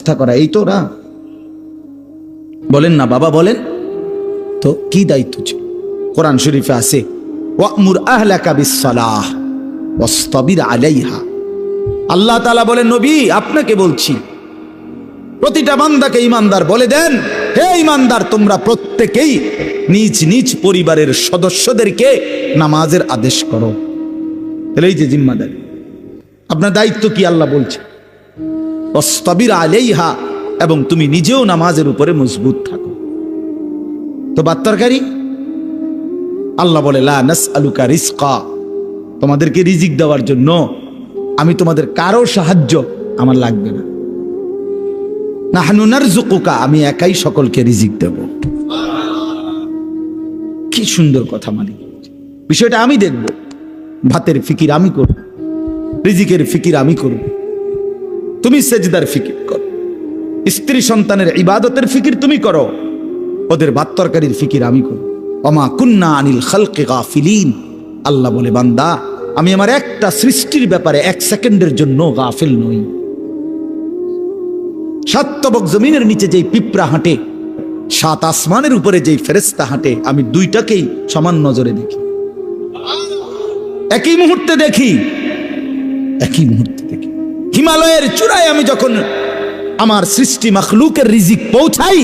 ব্যবস্থা করা, এই তো না। বলেন না, বাবা বলেন। তো কি দায়িত্ব ছিল? কোরআন শরীফে আছে আলাইহা আল্লাহ তাআলা বলেন, নবী, আপনাকে বলছি, প্রতিটা বান্দাকে ইমানদার বলে দেন। হে ইমানদার তোমরা প্রত্যেকেই নিজ নিজ পরিবারের সদস্যদেরকে নামাজের আদেশ করো। তাহলে এই যে জিম্মাদারি, আপনার দায়িত্ব কি আল্লাহ বলছে? অস্তবির আলেইহা, এবং তুমি নিজেও নামাজের উপরে মজবুত থাকো। তো বাত্তারকারী, আল্লাহ বলে, লা নাস আলুকা রিস্কা তোমাদেরকে রিজিক দেওয়ার জন্য আমি তোমাদের কারও সাহায্য আমার লাগবে না। না হানুনার জুকুকা আমি একাই সকলকে রিজিক দেব। কি সুন্দর কথা, মালিক। বিষয়টা আমি দেখব। ভাতের ফিকির আমি করব। রিজিকের ফিকির আমি করব। তুমি সেজদার ফিকির করো। স্ত্রী সন্তানের ইবাদতের ফিকির তুমি করো। ওদের বাত্তরকারীর ফিকির আমি করো অমা কুন্না আনিল খালকে গাফিলিন। আল্লাহ বলে, বান্দা, আমি আমার একটা সৃষ্টির ব্যাপারে এক সেকেন্ডের জন্য গাফিল নই। সাতবক জমিনের নিচে যেই পিঁপড়া হাঁটে, সাত আসমানের উপরে যেই ফেরেস্তা হাঁটে, আমি দুইটাকেই সমান নজরে দেখি। একই মুহূর্তে দেখি, একই মুহূর্তে হিমালয়ের চূড়ায় আমি যখন আমার সৃষ্টি মখলুকের রিজিক পৌঁছাই,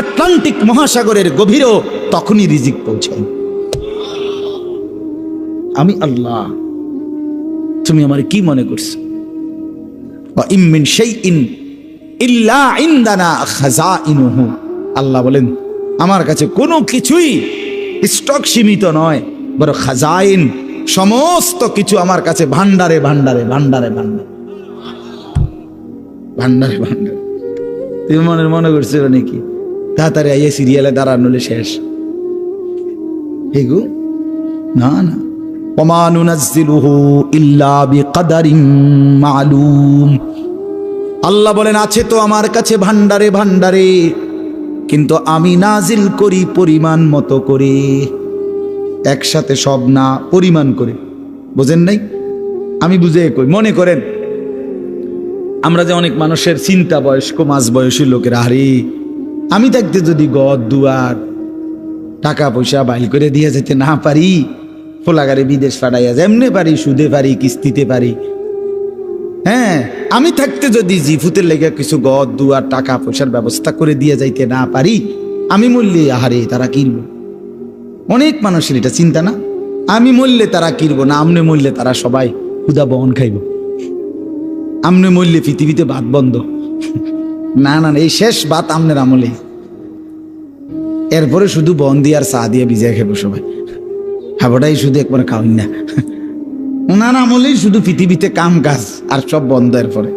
আটলান্টিক মহাসাগরের গভীরেও তখনই রিজিক পৌঁছাই। আমি আল্লাহ, তুমি আমার কি মনে করছ? ইমিন সেই ইন ইল্লা ইন্দানা খাজাইনুহু। আল্লাহ বলেন, আমার কাছে কোনো কিছুই স্টক সীমিত নয় বড় খাজাইন সমস্ত কিছু আমার কাছে ভান্ডারে ভান্ডারে ভান্ডারে ভান্ডারে ভান্ডারে ভান্ডারে। তুমি মনে মনে করছিল নাকি? তাড়াতাড়ি আইয়া সিরিয়ালে দাঁড়ানোলে শেষ। এগু না না। আল্লাহ বলেন আছে তো আমার কাছে ভান্ডারে ভান্ডারে। কিন্তু আমি নাজিল করি পরিমাণ মতো করে। একসাথে সব না পরিমাণ করে। বোঝেন নাই? আমি বুঝে কই। মনে করেন আমরা যে অনেক মানুষের চিন্তা বয়স্ক মাঝ বয়সী লোকেরা, আরে, আমি থাকতে যদি গদ, দুয়ার, টাকা পয়সা বাইল করে দিয়ে যেতে না পারি, ফোলাগারে বিদেশ পাঠাইয়া যেমনে পারি, সুদে পারি, কিস্তিতে পারি। হ্যাঁ আমি থাকতে যদি জিফুতের লেগে কিছু গদ, দুয়ার, টাকা পয়সার ব্যবস্থা করে দিয়ে যাইতে না পারি, আমি মূল্যে আহারে তারা কিনবো। অনেক মানুষের এটা চিন্তা না? আমি মূল্যে তারা কিনবো না, আমনে মূল্যে তারা সবাই ক্ষুদা বহন খাইব। আমনে মরলে পৃথিবীতে বাদ বন্ধ। না না, এই শেষ ভাত আমনের আমলে এরপরে শুধু বন দিয়ে আর চা দিয়ে বিজয় খেবো সবাই। হাবটাই শুধু একবার খাওয়াই না। ওনার আমলেই শুধু পৃথিবীতে কাম কাজ আর সব বন্ধ এরপরে।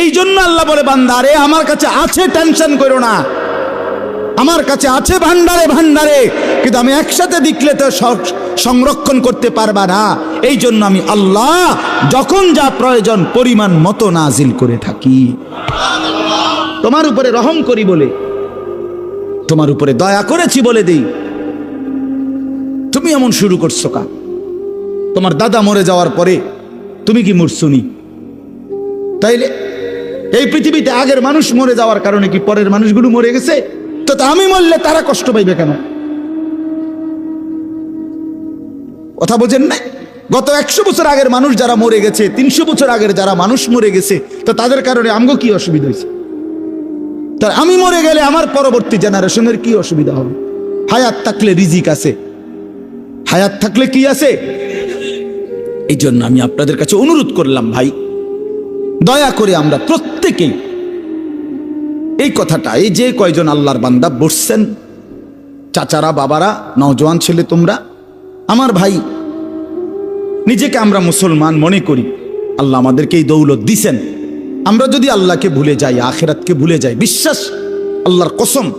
এই জন্য আল্লাহ বলে, বান্দা, আরে আমার কাছে আছে টেনশন করো না। আমার কাছে আছে ভান্ডারে ভান্ডারে, কিন্তু আমি একসাথে দেখলে তো সংরক্ষণ করতে পারবা না। এই জন্য আমি আল্লাহ যখন যা প্রয়োজন, পরিমাণ মতো নাজিল করে থাকি। তোমার উপরে রহম করি বলে, তোমার উপরে দয়া করেছি বলে দেই। তুমি এমন শুরু করছ কা? তোমার দাদা মরে যাওয়ার পরে তুমি কি মরছুনি তাইলে এই পৃথিবীতে আগের মানুষ মরে যাওয়ার কারণে কি পরের মানুষগুলো মরে গেছে? তো আমি মরলে তারা কষ্ট পাইবে কেন? কথা বোঝেন না গত একশো বছর আগের মানুষ যারা মরে গেছে, তিনশো বছর আগের যারা মানুষ মরে গেছে, তো তাদের কারণে আমগো কি অসুবিধা হয়েছে? তা আমি মরে গেলে আমার পরবর্তী জেনারেশনের কি অসুবিধা হবে? হায়াত থাকলে রিজিক আছে। হায়াত থাকলে কি আছে? এই জন্য আমি আপনাদের কাছে অনুরোধ করলাম ভাই, দয়া করে আমরা প্রত্যেকেই এই কথাটা, এই যে কয়জন আল্লাহর বান্দা বসছেন, চাচারা, বাবারা, নওজোয়ান ছেলে তোমরা, আমার ভাই, নিজেকে আমরা মুসলমান মনে করি, আল্লাহ আমাদেরকে এই দৌলত দিছেন। আমরা যদি আল্লাহকে ভুলে যাই, আখেরাতকে ভুলে যাই, বিশ্বাস, আল্লাহর কসম,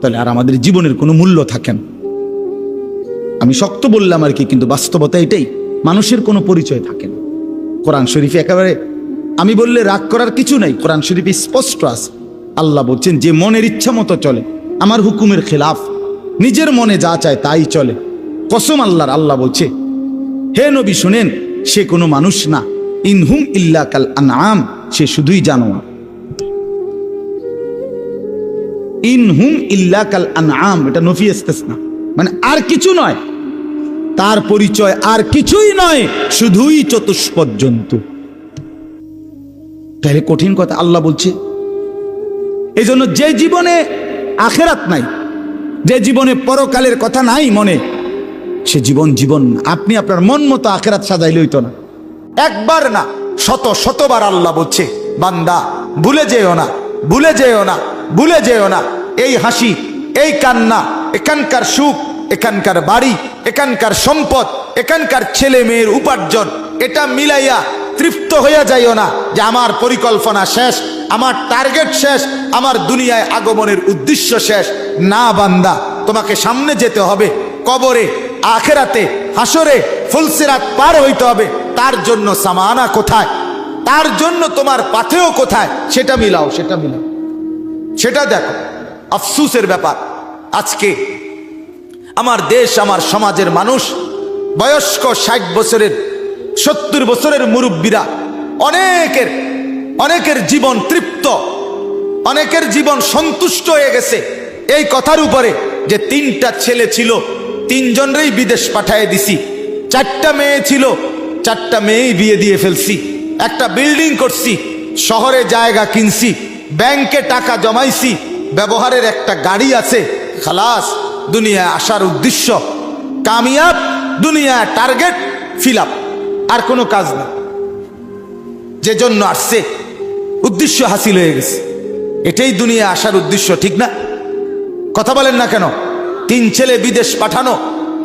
তাহলে আর আমাদের জীবনের কোনো মূল্য থাকে না। আমি শক্ত বললাম আর কি, কিন্তু বাস্তবতা এটাই, মানুষের কোনো পরিচয় থাকে না। কোরআন শরীফে একেবারে, আমি বললে রাগ করার কিছু নাই, কোরআন শরীফে স্পষ্ট আছে। আল্লাহ বলছেন, যে মনের ইচ্ছা মতো চলে, আমার হুকুমের খেলাফ। নিজের মনে যা চায় তাই চলে। কসম আল্লাহর, আল্লাহ বলছে, হে নবী শুনেন, সে কোনো মানুষ না। ইনহুম ইল্লা কাল আনাম সে শুধুই জানোয়ার। ইন হুম ইল্লা কাল আনাম এটা নফি না মানে আর কিছু নয়। তার পরিচয় আর কিছুই নয়, শুধুই চতুষ্পদ জন্তু। তাহলে কঠিন কথা, আল্লাহ বলছে এই জন্য যে জীবনে আখেরাত নাই, যে জীবনে পরকালের কথা নাই মনে, সে জীবন জীবন আপনি আপনার মন মতো আখেরাত সাজাইলে হইতো না। একবার না, শত শতবার আল্লাহ বলছে, বান্দা, ভুলে যেও না, ভুলে যেও না, ভুলে যেও না, এই হাসি, এই কান্না, এখানকার সুখ, এখানকার বাড়ি, এখানকার সম্পদ, এখানকার ছেলে মেয়ের উপার্জন, এটা মিলাইয়া তৃপ্ত হইয়া যাইও না যে আমার পরিকল্পনা শেষ আমার টার্গেট শেষ, আমার দুনিয়ায় আগমনের উদ্দেশ্য শেষ। না বান্দা, তোমাকে সামনে যেতে হবে। কবরে, আখেরাতে হাসরে ফুলসিরাত পার হইতে হবে। তার জন্য সামানা কোথায়? তার জন্য তোমার পাথেও কোথায়? সেটা মিলাও সেটা মিলাও। সেটা দেখো, আফসুসের ব্যাপার। আজকে আমার দেশ, আমার সমাজের মানুষ, বয়স্ক ষাট বছরের, সত্তর বছরের মুরব্বীরা, অনেকের অনেকের জীবন তৃপ্ত, অনেকের জীবন সন্তুষ্ট হয়ে গেছে। এই কথার উপরে যে তিনটা ছেলে ছিল, তিনজনরেই বিদেশ পাঠায় দিছি। চারটা মেয়ে ছিল, চারটা মেয়েই বিয়ে দিয়ে ফেলছি। একটা বিল্ডিং করছি, শহরে জায়গা কিনছি, ব্যাংকে টাকা জমাইছি, ব্যবহারের একটা গাড়ি আছে, খালাস, দুনিয়ায় আসার উদ্দেশ্য। কামিয়াব দুনিয়া টার্গেট, ফিল আর কোনো কাজ না যে জন্য আসছে উদ্দেশ্য হাসিল হয়ে গেছে। এটাই দুনিয়া আসার উদ্দেশ্য, ঠিক না? কথা বলেন না কেন? তিন ছেলে বিদেশ পাঠানো,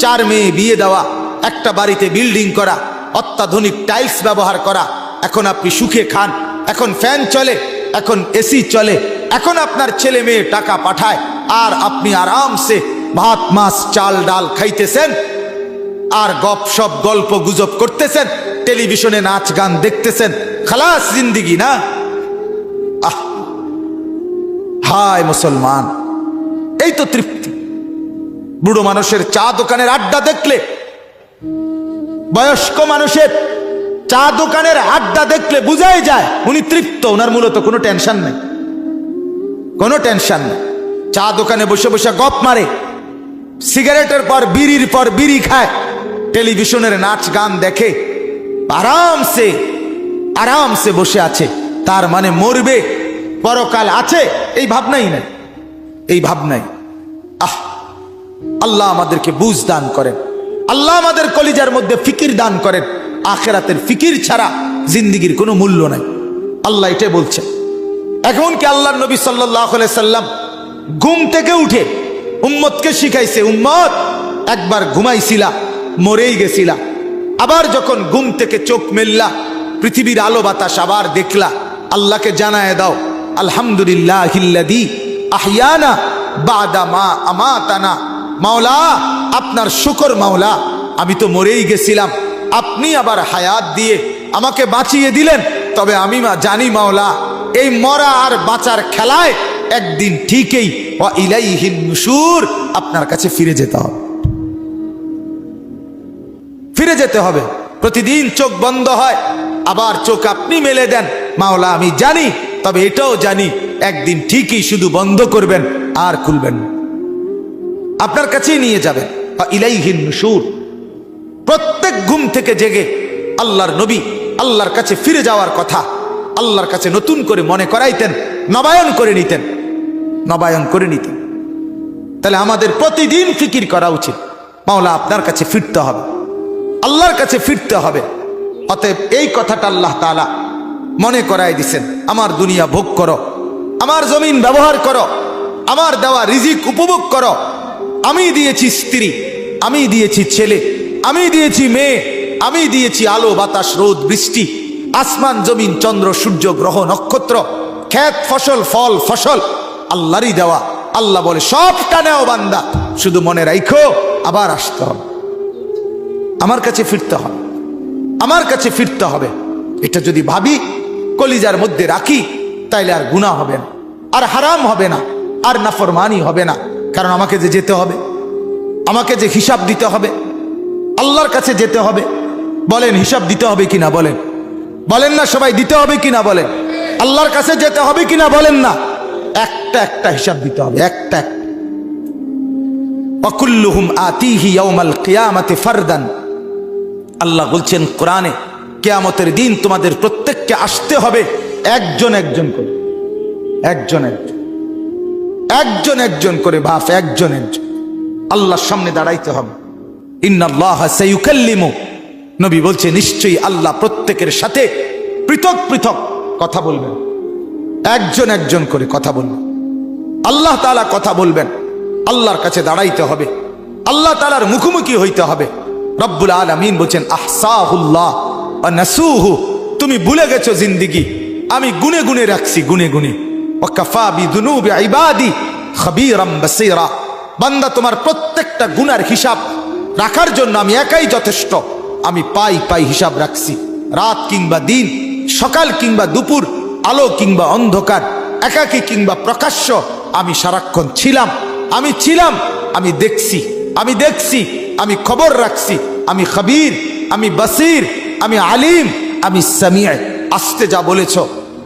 চার মেয়ে বিয়ে দেওয়া, একটা বাড়িতে বিল্ডিং করা, অত্যাধুনিক টাইলস ব্যবহার করা, এখন আপনি সুখে খান, এখন ফ্যান চলে, এখন এসি চলে, এখন আপনার ছেলে মেয়ে টাকা পাঠায়, আর আপনি আরামসে ভাত, মাছ, চাল, ডাল খাইতেছেন, আর গপ সপ গল্প গুজব করতেছেন, টেলিভিশনে নাচ গান দেখতেছেন, খালাস জিন্দিগি না? হায় মুসলমান, এই তো তৃপ্তি। বুড়ো মানুষের চা দোকানের আড্ডা দেখলে, বয়স্ক মানুষের চা দোকানের আড্ডা দেখলে বুঝাই যায়, উনি তৃপ্ত ওনার মূলত কোনো টেনশন নেই। কোনো টেনশন নেই। চা দোকানে বসে বসে গপ মারে, সিগারেটের পর, বিড়ির পর বিড়ি খায়, টেলিভিশনের নাচ গান দেখে, আরামসে আরামসে বসে আছে। তার মানে মরবে পরকাল আছে, এই ভাবনাই নাই। এই ভাবনাই। আহ, আল্লাহ আমাদেরকে বুঝ দান করেন। আল্লাহ আমাদের কলিজার মধ্যে ফিকির দান করেন। আখেরাতের ফিকির ছাড়া জিন্দিগির কোনো মূল্য নাই। আল্লাহ এটাই বলছে। এখন কি আল্লাহ নবী সাল্লাহ সাল্লাম ঘুম থেকে উঠে উম্মতকে শিখাইছে, উম্মত, একবার ঘুমাইছিলা, মরেই গেছিলা। আবার যখন ঘুম থেকে চোখ মেললা, পৃথিবীর আলো বাতাস আবার দেখলা, আল্লাহকে জানায় দাও আলহামদুলিল্লাহ হিল্লাদি মা মাওলা, আপনার শুকর মাওলা, আমি তো মরেই গেছিলাম। আপনি আবার হায়াত দিয়ে আমাকে বাঁচিয়ে দিলেন। তবে আমি মা জানি মাওলা, এই মরা আর বাঁচার খেলায় একদিন ঠিকই ও ইলাইহিন নুশুর আপনার কাছে ফিরে যেতে হবে। ফিরে যেতে হবে। প্রতিদিন চোখ বন্ধ হয়, আবার চোখ আপনি মেলে দেন। মাওলা, আমি জানি তবে এটাও জানি, একদিন ঠিকই শুধু বন্ধ করবেন, আর খুলবেন। আপনার কাছেই নিয়ে যাবেন। ইলাইহিন নুশুর। প্রত্যেক ঘুম থেকে জেগে আল্লাহর নবী আল্লাহর কাছে ফিরে যাওয়ার কথা, আল্লাহর কাছে নতুন করে মনে করাইতেন, নবায়ন করে নিতেন। নবায়ন করে নিতেন। তাহলে আমাদের প্রতিদিন ফিকির করা উচিত। মাওলা আপনার কাছে ফিরতে হবে। আল্লাহর কাছে ফিরতে হবে। অতএব এই কথাটা আল্লাহ তাআলা মনে করাই দিছেন, আমার দুনিয়া ভোগ করো, আমার জমিন ব্যবহার করো, আমার দেওয়া রিজিক উপভোগ করো। আমি দিয়েছি স্ত্রী, আমি দিয়েছি ছেলে, আমি দিয়েছি মেয়ে, আমি দিয়েছি আলো, বাতাস, রোদ, বৃষ্টি, আসমান, জমিন, চন্দ্র, সূর্য, গ্রহ, নক্ষত্র, ক্ষেত, ফসল, ফল, ফসল, আল্লাহরই দেওয়া। আল্লাহ বলে, সবটা নেও বান্দা, শুধু মনে রাখো আবার আসতে হবে। আমার কাছে ফিরতে হবে, আমার কাছে ফিরতে হবে। এটা যদি ভাবি কলিজার মধ্যে রাখি, তাইলে আর গুণা হবে না, আর হারাম হবে না, আর নাফরমানি হবে না। কারণ আমাকে যে যেতে হবে, আমাকে যে হিসাব দিতে হবে, আল্লাহর কাছে যেতে হবে। বলেন, হিসাব দিতে হবে কিনা বলেন? বলেন না, সবাই দিতে হবে কিনা বলেন? আল্লাহর কাছে যেতে হবে কিনা বলেন না? একটা একটা হিসাব দিতে হবে, একটা একটা। অকুল্লুহুম আতিহি ইয়াউমাল কিয়ামাতি ফারদান। আল্লাহ বলছেন, কোরআনে কেয়ামতের দিন তোমাদের প্রত্যেককে আসতে হবে একজন একজন করে। একজন একজন। একজন একজন করে বাপ, একজন একজন। আল্লাহর সামনে দাঁড়াইতে হবে। ইন্নাল্লাহ নবী বলছে, নিশ্চয়ই আল্লাহ প্রত্যেকের সাথে পৃথক পৃথক কথা বলবেন। একজন একজন করে কথা বলবেন। আল্লাহ তাআলা কথা বলবেন। আল্লাহর কাছে দাঁড়াইতে হবে। আল্লাহ তালার মুখোমুখি হইতে হবে। রব্বুল আলামিন বলছেন, আহসাহুল্লাহ। নাসুহু তুমি ভুলে গেছো জিন্দিগি। আমি গুনে গুনে রাখছি, গুনে গুনে। ওয়াকাফা বিদুনুবি ইবাদি খবীরাম বাসীরা। বান্দা তোমার প্রত্যেকটা গুনার হিসাব রাখার জন্য আমি একাই যথেষ্ট। আমি পাই পাই হিসাব রাখছি। রাত কিংবা দিন, সকাল কিংবা দুপুর, আলো কিংবা অন্ধকার, একাকী কিংবা প্রকাশ্য, আমি সারাক্ষণ ছিলাম। আমি ছিলাম, আমি দেখছি। আমি দেখছি, আমি খবর রাখছি। আমি খবীর, আমি বাসির। আমি আলিম, আমি সামিয়া। আসতে যা বলেছ,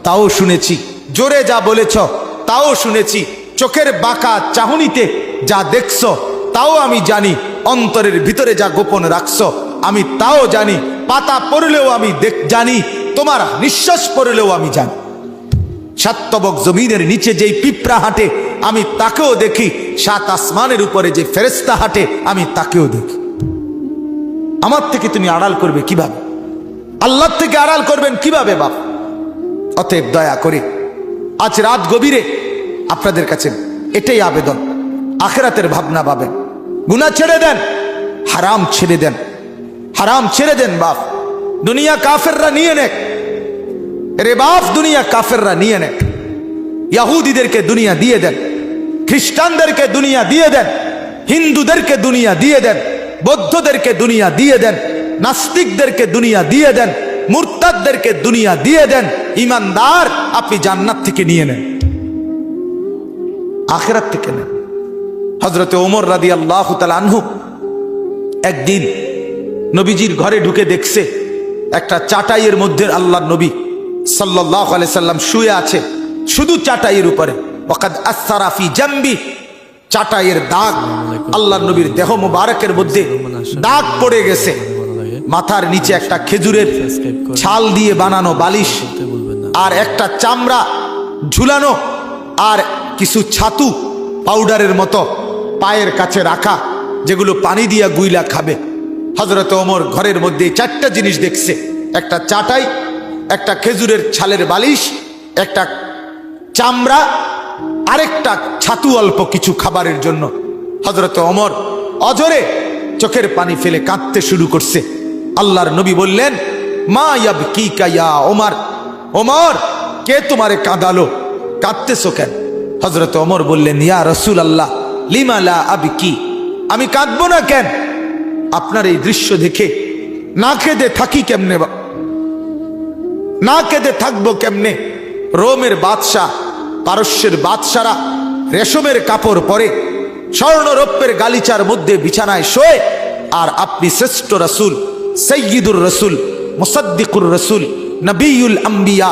তাও শুনেছি। জোরে যা বলেছ, তাও শুনেছি। চোখের বাঁকা চাহনিতে যা দেখছ, তাও আমি জানি। অন্তরের ভিতরে যা গোপন রাখছ, আমি তাও জানি। পাতা পড়লেও আমি দেখ জানি। তোমার নিঃশ্বাস পড়লেও আমি জানি। সাত্তবক জমিনের নিচে যেই পিঁপড়া হাঁটে, আমি তাকেও দেখি। সাত আসমানের উপরে যে ফেরেস্তা হাঁটে, আমি তাকেও দেখি। আমার থেকে তুমি আড়াল করবে কীভাবে? আল্লাহ থেকে আড়াল করবেন কীভাবে, বাপ? অতএব দয়া করে আজ রাত গভীরে আপনাদের কাছে এটাই আবেদন। আখেরাতের ভাবনা পাবেন। গুণা ছেড়ে দেন, হারাম ছেড়ে দেন। হারাম ছেড়ে দেন, বাপ। দুনিয়া কাফেররা নিয়ে নেক। রে বাপ, দুনিয়া কাফেররা নিয়ে নেক। ইয়াহুদিদেরকে দুনিয়া দিয়ে দেন। খ্রিস্টানদেরকে দুনিয়া দিয়ে দেন। হিন্দুদেরকে দুনিয়া দিয়ে দেন। বৌদ্ধদেরকে দুনিয়া দিয়ে দেন। নাস্তিকদেরকে দুনিয়া দিয়ে দেন মুরতাদদেরকে দুনিয়া দিয়ে দেন ইমানদার আপনি জান্নাত থেকে নিয়ে নেন আখেরাত থেকে নেন। হজরতে ওমর রাদি আল্লাহ আনহু একদিন নবীজির ঘরে ঢুকে দেখছে একটা চাটাইয়ের মধ্যে আল্লাহ নবী সাল্লাহ সাল্লাম শুয়ে আছে শুধু চাটাইয়ের উপরে। ওকাদ আসারাফি জাম্বি চাটাইয়ের দাগ আল্লাহ নবীর দেহ মুবারকের মধ্যে দাগ পড়ে গেছে। মাথার নিচে একটা খেজুরের ছাল দিয়ে বানানো বালিশ আর একটা চামড়া ঝুলানো আর কিছু ছাতু পাউডারের মতো পায়ের কাছে রাখা, যেগুলো পানি দিয়া গুইলা খাবে। হজরত ওমর ঘরের মধ্যে চারটা জিনিস দেখছে। একটা চাটাই, একটা খেজুরের ছালের বালিশ, একটা চামড়া, আরেকটা ছাতু অল্প কিছু খাবারের জন্য। হজরত অমর অজরে চোখের পানি ফেলে কাঁদতে শুরু করছে। আল্লাহর নবী বললেন, মা ইয়াব কি কাইয়া ওমর? ওমর, কে তোমারে কাঁদালো? কাঁদতেছো কেন? হজরত ওমর বললেন, ইয়া রসুল আল্লাহ লিমালা আবি কি আমি কাঁদবো না কেন? আপনার এই দৃশ্য দেখে না কেঁদে থাকি কেমনে না কেঁদে থাকব কেমনে? রোমের বাদশাহ, পারস্যের বাদশারা রেশমের কাপড় পরে স্বর্ণরৌপ্যের গালিচার মধ্যে বিছানায় শোয়ে, আর আপনি শ্রেষ্ঠ রসুল। সৈয়দুর রসুল, মুসদ্দিকুর রসুল নবীল আম্বিয়া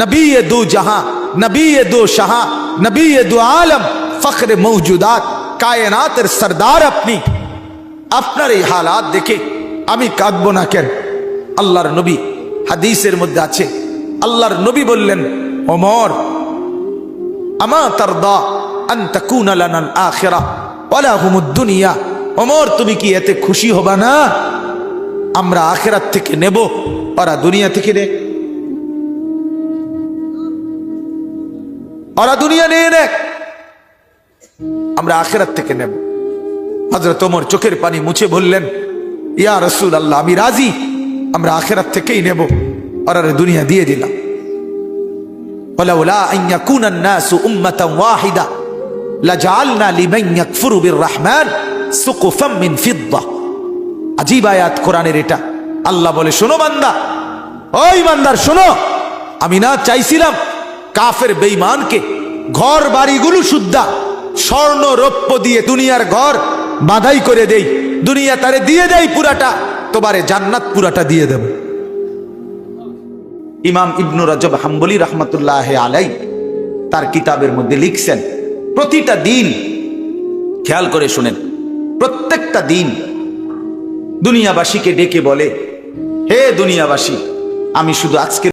নবী দু জাহাঁ নবী দু শাহা নবী দু আলম, ফখরে মৌজুদাত, কায়নাতের সরদার আপনি। আপনার এই হালাত দেখে আমি কাঁদবো না কেন? আল্লাহর নবী হাদিসের মধ্যে আছে। আল্লাহর নবী বললেন, ওমর, আমা দুনিয়া। ওমর, তুমি কি এতে খুশি হবা না? আমরা আখেরাত থেকে নেব ওরা দুনিয়া থেকে নে ওরা দুনিয়া নিয়ে নেক আমরা আখেরাত থেকে নেব হজরত ওমর চোখের পানি মুছে বললেন ইয়া রসুল আল্লাহ আমি রাজি আমরা আখেরাত থেকেই নেব ওরা দুনিয়া দিয়ে দিলাম ولولا أن يكون الناس أمة واحدة لجعلنا لمن يكفر بالرحمن سقفا من فضة আজীব আয়াত কোরআনের এটা। আল্লাহ বলে, শোনো বান্দা। ওই বান্দার, শোনো। আমি না চাইছিলাম কাফের বেঈমানকে ঘর বাড়িগুলো শুদ্ধা স্বর্ণ রৌপ্য দিয়ে দুনিয়ার ঘর বাধাই করে দেই। দুনিয়া তারে দিয়ে দেয় পুরাটা, তোমারে জান্নাত পুরাটা দিয়ে দেব। ইমাম ইবনু রাজব হাম্বলি রহমতুল্লাহ আলাই তার কিতাবের মধ্যে লিখছেন, প্রতিটা দিন, খেয়াল করে শুনেন, প্রত্যেকটা দিন দুনিয়াবাসীকে ডেকে বলে হে দুনিয়াবাসী আমি শুধু আজকে